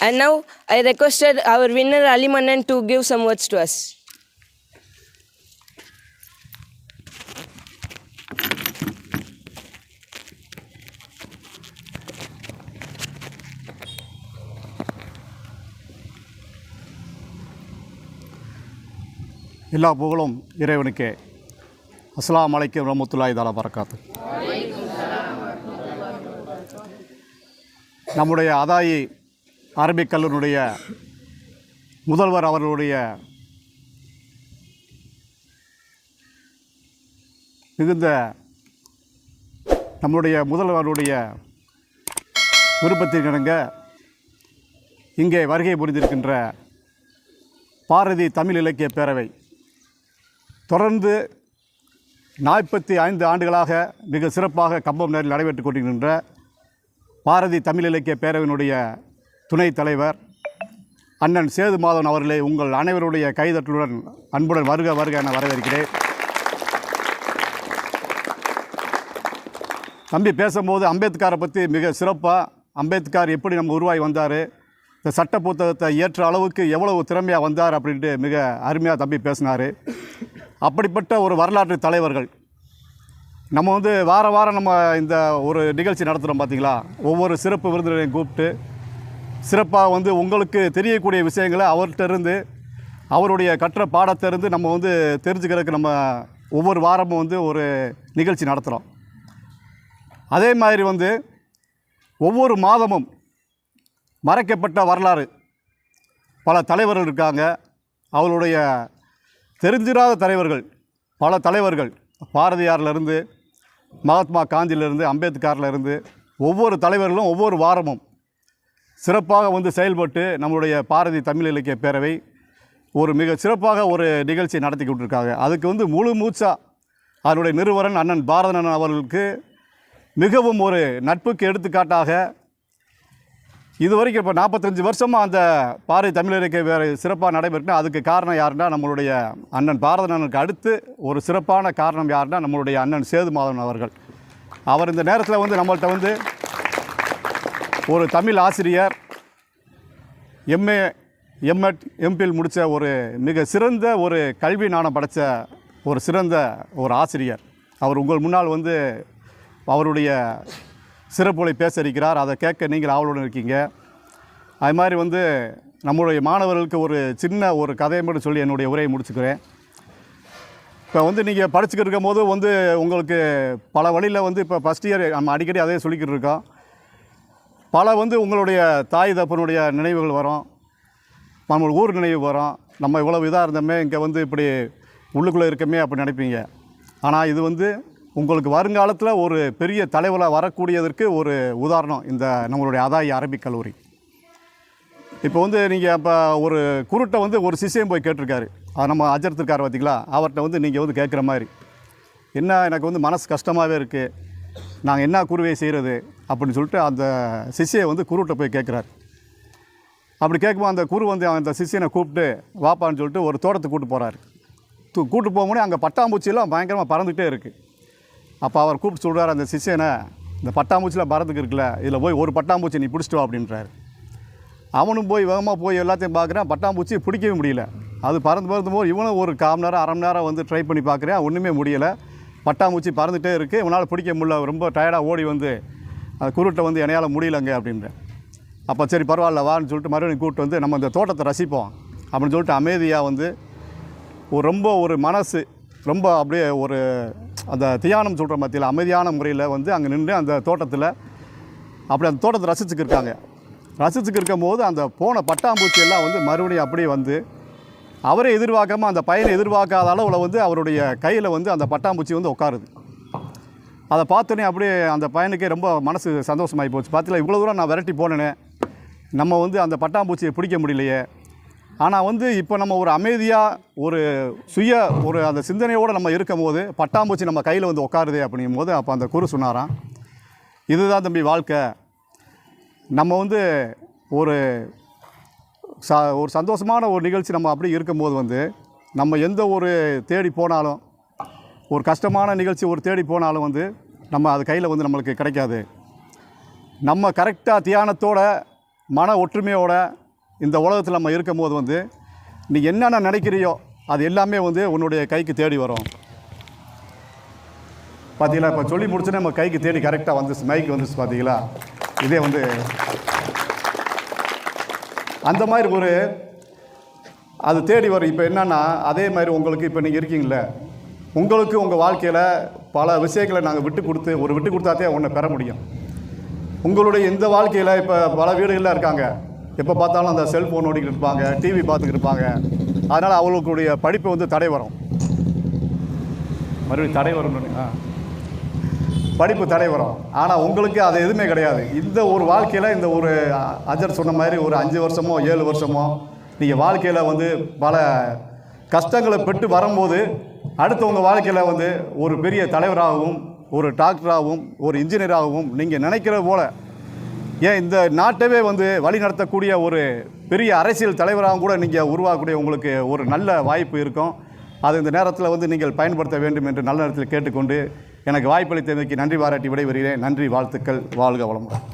And now I requested our winner Ali Manan to give some words to us. எல்லா புகழும் இறைவனுக்கே அஸ்ஸலாமு அலைக்கும் ரஹ்மத்துல்லாஹி தாலா பரக்காத்து நம்முடைய அதாயி அரபிக் கல்லூரியுடைய முதல்வர் அவர்களுடைய மிகுந்த நம்முடைய முதல்வருடைய விருப்பத்திற்கிணங்க இங்கே வருகை புரிந்திருக்கின்ற பாரதி தமிழ் இலக்கிய பேரவை தொடர்ந்து நாற்பத்தி ஐந்து ஆண்டுகளாக மிக சிறப்பாக கம்பம் நேரில் நடைபெற்றுக் கொண்டிருக்கின்ற பாரதி தமிழ் இலக்கிய பேரவையினுடைய துணைத் தலைவர் அண்ணன் சேது மாதவன் அவர்களே உங்கள் அனைவருடைய கைதட்டலுடன் அன்புடன் வருக வருக என வரவேற்கிறேன். தம்பி பேசும்போது அம்பேத்கரை பற்றி மிக சிறப்பாக அம்பேத்கர் எப்படி நம்ம உருவாகி வந்தார் இந்த சட்ட புத்தகத்தை ஏற்ற அளவுக்கு எவ்வளவு திறமையாக வந்தார் அப்படின்ட்டு மிக அருமையாக தம்பி பேசினார். அப்படிப்பட்ட ஒரு வரலாற்று தலைவர்கள். நம்ம வந்து வார வாரம் நம்ம இந்த ஒரு நிகழ்ச்சி நடத்துகிறோம் பார்த்தீங்களா ஒவ்வொரு சிறப்பு விருந்தினரையும் கூப்பிட்டு சிறப்பாக வந்து உங்களுக்கு தெரியக்கூடிய விஷயங்களை அவர்கிட்ட இருந்து அவருடைய கற்ற பாடத்தை இருந்து நம்ம வந்து தெரிஞ்சுக்கிறதுக்கு நம்ம ஒவ்வொரு வாரமும் வந்து ஒரு நிகழ்ச்சி நடத்துகிறோம் அதே மாதிரி வந்து ஒவ்வொரு மாதமும் மறைக்கப்பட்ட வரலாறு. பல தலைவர்கள் இருக்காங்க. அவருடைய தெரிஞ்சிராத தலைவர்கள் பல தலைவர்கள் பாரதியார்லேருந்து மகாத்மா காந்தியிலேருந்து அம்பேத்கர்லேருந்து ஒவ்வொரு தலைவர்களும் ஒவ்வொரு வாரமும் சிறப்பாக வந்து செயல்பட்டு நம்மளுடைய பாரதி தமிழ் இலக்கிய பேரவை ஒரு மிக சிறப்பாக ஒரு நிகழ்ச்சி நடத்தி கொண்டிருக்காங்க. அதுக்கு வந்து முழு மூச்சா அதனுடைய நிறுவனன் அண்ணன் பாரதனன் அவர்களுக்கு மிகவும் ஒரு நட்புக்கு எடுத்துக்காட்டாக இது வரைக்கும் இப்போ நாற்பத்தஞ்சு வருஷமாக அந்த பாரதி தமிழ் இலக்கிய வேறு சிறப்பாக நடைபெற்றுனா அதுக்கு காரணம் யாருன்னா நம்மளுடைய அண்ணன் பாரதனனுக்கு அடுத்து ஒரு சிறப்பான காரணம் யாருன்னா நம்மளுடைய அண்ணன் சேது மாதவன் அவர்கள். அவர் இந்த நேரத்தில் வந்து நம்மள்கிட்ட வந்து ஒரு தமிழ் ஆசிரியர் எம்ஏ எம்எட் எம்பில் முடித்த ஒரு மிக சிறந்த ஒரு கல்வி நாணம் படைத்த ஒரு சிறந்த ஒரு ஆசிரியர். அவர் உங்கள் முன்னால் வந்து அவருடைய சிறப்புகளை பேச இருக்கிறார் அதை கேட்க நீங்கள் ஆவலுடன் இருக்கீங்க. அது மாதிரி வந்து நம்மளுடைய மாணவர்களுக்கு ஒரு சின்ன ஒரு கதையை மட்டும் சொல்லி என்னுடைய உரையை முடிச்சுக்கிறேன். இப்போ வந்து நீங்கள் படிச்சுக்கிட்டு இருக்கும் போது வந்து உங்களுக்கு பல வழியில் வந்து இப்போ ஃபஸ்ட் இயர் நம்ம அடிக்கடி அதே சொல்லிக்கிட்டு இருக்கோம். பல வந்து உங்களுடைய தாய் தப்பனுடைய நினைவுகள் வரும். நம்ம ஊர் நினைவு வரும். நம்ம இவ்வளோ இதாக இருந்தோமே இங்கே வந்து இப்படி உள்ளுக்குள்ளே இருக்கமே அப்படி நினைப்பீங்க. ஆனால் இது வந்து உங்களுக்கு வருங்காலத்தில் ஒரு பெரிய தலைவராக வரக்கூடியதற்கு ஒரு உதாரணம் இந்த நம்மளுடைய அதாயி அரபிக் கல்லூரி. இப்போ வந்து நீங்கள் இப்போ ஒரு குருட்டை வந்து ஒரு சிஷியம் போய் கேட்டிருக்காரு. அது நம்ம அஜர்த்திருக்காரு பார்த்தீங்களா அவர்கிட்ட வந்து நீங்கள் வந்து கேட்குற மாதிரி. என்ன எனக்கு வந்து மனசு கஷ்டமாகவே இருக்குது நாங்கள் என்ன குருவை செய்கிறது அப்படின்னு சொல்லிட்டு அந்த சிஷ்யை வந்து குருவிட்ட போய் கேட்குறாரு அப்படி கேட்கும்போது அந்த குரு வந்து அந்த சிஷியனை கூப்பிட்டு வாப்பான்னு சொல்லிட்டு ஒரு தோட்டத்துக்கு கூப்பிட்டு போகிறாரு தூ கூப்பிட்டு போகும்போது அங்கே பட்டாம்பூச்சியெல்லாம் பயங்கரமாக பறந்துகிட்டே இருக்குது அப்போ அவர் கூப்பிட்டு சொல்கிறார் அந்த சிஷியனை இந்த பட்டாம்பூச்சியில் பறந்துக்கு இருக்குல்ல இதில் போய் ஒரு பட்டாம்பூச்சி நீ பிடிச்சிட்டு வா அப்படின்றாரு. அவனும் போய் வேகமாக போய் எல்லாத்தையும் பார்க்குறான் பட்டாம்பூச்சி பிடிக்கவே முடியல. அது பறந்து பறந்து போது இவனும் ஒரு கால் மணி நேரம் அரை மணி நேரம் வந்து ட்ரை பண்ணி பார்க்குறேன் ஒன்றுமே முடியலை. பட்டாம்பூச்சி பறந்துகிட்டே இருக்குது இவனால் பிடிக்க முடியல. ரொம்ப டயர்டாக ஓடி வந்து அந்த குருட்டை வந்து என்னையால் முடியலங்க அப்படின்றேன் அப்போ சரி பரவாயில்ல வான்னு சொல்லிட்டு மறுபடியும் கூப்பிட்டு வந்து நம்ம இந்த தோட்டத்தை ரசிப்போம் அப்படின்னு சொல்லிட்டு அமைதியாக வந்து ஒரு ரொம்ப ஒரு மனசு ரொம்ப அப்படியே ஒரு அந்த தியானம் சொல்கிற மத்தியில் அமைதியான முறையில் வந்து அங்கே நின்று அந்த தோட்டத்தில் அப்படி அந்த தோட்டத்தை ரசிச்சுக்கு இருக்காங்க. ரசிச்சுக்கு இருக்கும் போது அந்த போன பட்டாம்பூச்சி எல்லாம் வந்து மறுபடியும் அப்படியே வந்து அவரை எதிர்பார்க்காம அந்த பையனை எதிர்பார்க்காத அளவில் வந்து அவருடைய கையில் வந்து அந்த பட்டாம்பூச்சி வந்து உட்காருது. அதை பார்த்தோன்னே அப்படியே அந்த பையனுக்கே ரொம்ப மனசு சந்தோஷமாகி போச்சு. பார்த்துல இவ்வளோ தூரம் நான் விரட்டி போனேனே நம்ம வந்து அந்த பட்டாம்பூச்சியை பிடிக்க முடியலையே. ஆனால் வந்து இப்போ நம்ம ஒரு அமைதியாக ஒரு சுய ஒரு அந்த சிந்தனையோடு நம்ம இருக்கும் போது பட்டாம்பூச்சி நம்ம கையில் வந்து உட்காருதே அப்படிங்கும் போது அப்போ அந்த குரு சொன்னாராம் இதுதான் தம்பி வாழ்க்கை. நம்ம வந்து ஒரு ச ஒரு சந்தோஷமான ஒரு நிகழ்ச்சி நம்ம அப்படி இருக்கும்போது வந்து நம்ம எந்த ஒரு தேடி போனாலும் ஒரு கஷ்டமான நிகழ்ச்சி ஒரு தேடி போனாலும் வந்து நம்ம அது கையில் வந்து நம்மளுக்கு கிடைக்காது. நம்ம கரெக்டாக தியானத்தோட மன ஒற்றுமையோட இந்த உலகத்தில் நம்ம இருக்கும்போது வந்து நீ என்னென்ன நினைக்கிறியோ அது எல்லாமே வந்து உன்னுடைய கைக்கு தேடி வரும். பார்த்தீங்களா இப்போ சொல்லி முடிச்சுன்னா நம்ம கைக்கு தேடி கரெக்டாக வந்துச்சு மைக்கு வந்துச்சு பார்த்தீங்களா இதே வந்து அந்த மாதிரி ஒரு அது தேடி வரும். இப்போ என்னன்னா அதே மாதிரி உங்களுக்கு இப்போ நீங்கள் இருக்கீங்களே உங்களுக்கு உங்கள் வாழ்க்கையில் பல விஷயங்களை நாங்கள் விட்டு கொடுத்து ஒரு விட்டு கொடுத்தாதே ஒன்றை பெற முடியும். உங்களுடைய இந்த வாழ்க்கையில் இப்போ பல வீடுகளில் இருக்காங்க. எப்போ பார்த்தாலும் அந்த செல்ஃபோன் ஓடிக்கிட்டு இருப்பாங்க டிவி பார்த்துக்கிட்டு இருப்பாங்க. அதனால் அவங்களுடைய படிப்பு வந்து தடை வரும். மறுபடியும் தடை வரும் ஆ. படிப்பு தடை வரும் ஆனால் உங்களுக்கு அது எதுவுமே கிடையாது. இந்த ஒரு வாழ்க்கையில் இந்த ஒரு அஜர் சொன்ன மாதிரி ஒரு அஞ்சு வருஷமோ ஏழு வருஷமோ நீங்கள் வாழ்க்கையில் வந்து பல கஷ்டங்களை பெற்று வரும்போது அடுத்தவங்க வாழ்க்கையில் வந்து ஒரு பெரிய தலைவராகவும் ஒரு டாக்டராகவும் ஒரு இன்ஜினியராகவும் நீங்கள் நினைக்கிற போல் ஏன் இந்த நாட்டவே வந்து வழி நடத்தக்கூடிய ஒரு பெரிய அரசியல் தலைவராகவும் கூட நீங்கள் உருவாக்கக்கூடிய உங்களுக்கு ஒரு நல்ல வாய்ப்பு இருக்கும். அது இந்த நேரத்தில் வந்து நீங்கள் பயன்படுத்த வேண்டும் என்று நல்ல நேரத்தில் கேட்டுக்கொண்டு எனக்கு வாய்ப்பளித்தமைக்கு நன்றி பாராட்டி விடைபெறுகிறேன். நன்றி வாழ்த்துக்கள் வாழ்க வளமுடன்.